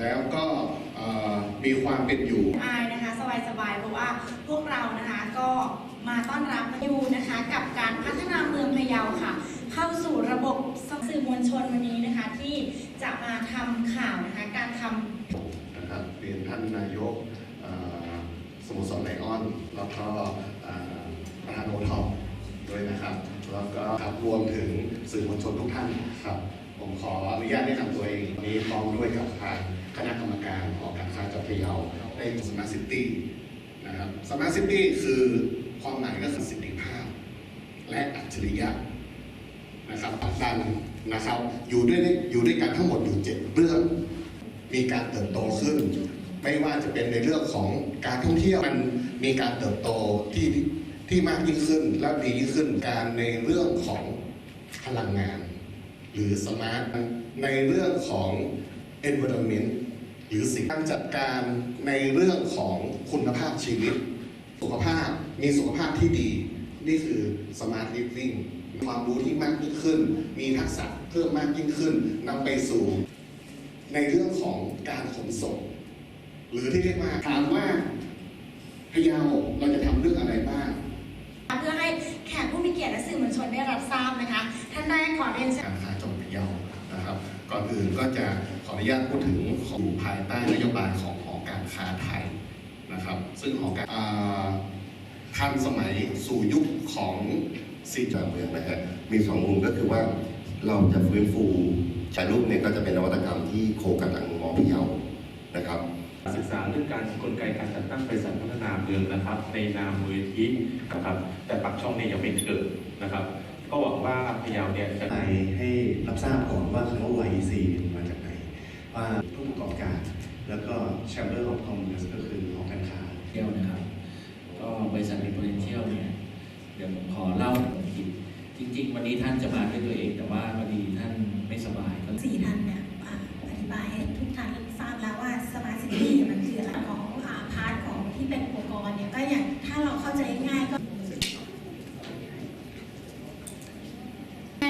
แล้วก็มีความเป็นอยู่อายนะคะสบายๆเพราะว่าพวกเรานะคะก็มาต้อนรับยูนะคะ กับการพัฒนาเมืองพะเยาค่ะ เข้าสู่ระบบสื่อมวลชนวันนี้นะคะ ที่จะมาทำข่าวนะคะการทำนะครับเรียนท่านนายกเอ่อสโมสรไลออนแล้วก็ประธานโอทอปด้วยนะครับ แล้วก็รวมถึงสื่อมวลชนทุกท่านครับ ผมขออนุญาตแนะนำตัวเองวันนี้พร้อมด้วยกับทางคณะกรรมการหอการค้าจังหวัดพะเยาในสมาร์ทซิตี้นะครับสมาร์ทซิตี้คือความหมายก็คือสิทธิภาพ และอัจฉริยะนะครับผลักดันนะครับอยู่ด้วยอยู่ด้วยกันทั้งหมดอยู่เจ็ดเรื่อง มีการเติบโตขึ้น ไม่ว่าจะเป็นในเรื่องของการท่องเที่ยวมันมีการเติบโตที่ที่มากยิ่งขึ้นและดียิ่งขึ้นการในเรื่องของพลังงาน หรือสมาร์ทในเรื่องของ environment หรือสิ่งการจัดการในเรื่องของคุณภาพชีวิต สุขภาพมีสุขภาพที่ดี นี่คือ smart living มีความรู้ที่มากยิ่งขึ้น มีทักษะเพิ่มมากยิ่งขึ้นนำไปสู่ ในเรื่องของการขนส่ง หรือที่เรียกว่าถามว่าพยาเราจะทำเรื่องอะไรบ้าง จะขออนุญาตพูดถึงของภายใต้นโยบายของหอการค้าไทยนะครับ ซึ่งหอการอ่าทันสมัยสู่ยุคของซีจากเมืองนะฮะมีสองมุมก็คือว่าเราจะฟื้นฟูชายรูปเนี่ยก็จะเป็นนวัตกรรมที่โคกับทางมอพะเยานะครับศึกษาเรื่องการกลไกการจัดตั้งบริษัทพัฒนาเมืองนะครับ ในนามมูลนิธินะครับ แต่ปักช่องเนี่ยยังไม่เกิดนะครับ ก็หวังว่าพะเยาเนี่ยจะไปให้รับทราบก่อนว่าคำว่า YEC มาจากไหน ว่าผู้ประกอบการ แล้วก็ Chamber of Commerce ก็คือหอการค้าเที่ยวนะครับ ก็บริษัท Exponential เนี่ยเดี๋ยวผมขอเล่าถึงกิจจริง ๆ วันนี้ท่านจะมาด้วยตัวเอง แต่ว่าพอดีท่านไม่สบายก็สี่ท่านเนี่ยอ่าอธิบายให้ทุกท่านทราบแล้วว่าสมาร์ทซิตี้มันคืออะไรของอ่าพาร์ทของที่เป็นอุปกรณ์เนี่ยก็อย่างถ้าเราเข้าใจง่ายก็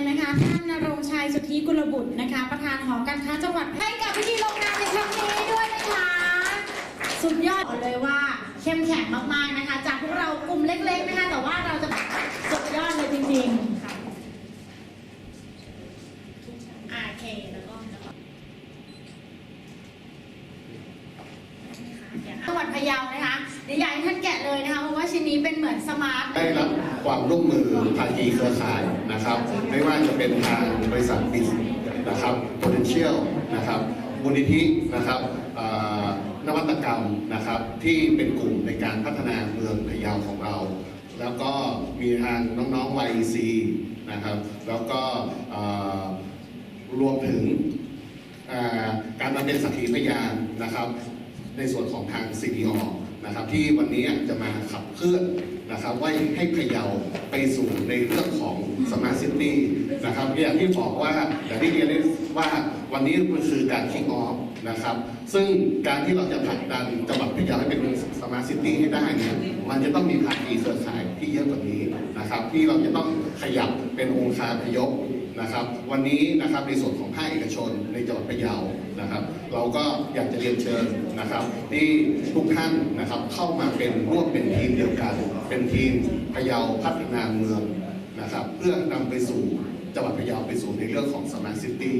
นะคะ ท่านนรงชัยสุทธิกุลบุตรนะคะ ประธานหอการค้าจังหวัดให้กับพิธีลงนามในครั้งนี้ด้วยนะคะ สุดยอดเลยว่าเข้มแข็งมากๆนะคะ จากพวกเรากลุ่มเล็ก ๆนะคะ แต่ว่าเราจะแบบสุดยอดเลยจริงๆค่ะโอเคแล้วก็จังหวัดพะเยานะคะ ดี๋ยวอยากให้ท่านแกะเลยนะคะเพราะว่าชิ้นนี้เป็นเหมือนสมาร์ทได้รับความร่วมมือภาคีเครือข่ายนะครับ ไม่ว่าจะเป็นทางบริษัทบิสนะครับ potential นะครับมูลนิธินะครับนวัตกรรมนะครับที่เป็นกลุ่มในการพัฒนาเมืองพะเยาของเรา แล้วก็มีทางน้องๆ YEC นะครับ แล้วก็รวมถึงการมาเป็นสักขีพยานนะครับ ในส่วนของทาง CDO นะครับที่วันนี้จะมาขับเคลื่อนนะครับว่าให้พะเยาไปสู่ในเรื่องของ Smart City นะครับอย่างที่บอกว่าอย่างที่เรียนได้ว่าวันนี้มันคือการ kick off นะครับ ซึ่งการที่เราจะผลักดันจังหวัดพะเยาให้เป็น Smart City ให้ได้เนี่ยมันจะต้องมีภาคีเครือข่ายที่เยอะกว่านี้นะครับ ที่เราจะต้องขยับเป็นองค์คาพยพนะครับ วันนี้นะครับในส่วนของภาคเอกชนในจังหวัดพะเยา นะครับ เราก็อยากจะเรียนเชิญนะครับ ที่ทุกท่านนะครับเข้ามาเป็นร่วมเป็นทีมเดียวกัน เป็นทีมพะเยาพัฒนาเมืองนะครับ เพื่อนำไปสู่จังหวัดพะเยาไปสู่ในเรื่องของสมาร์ทซิตี้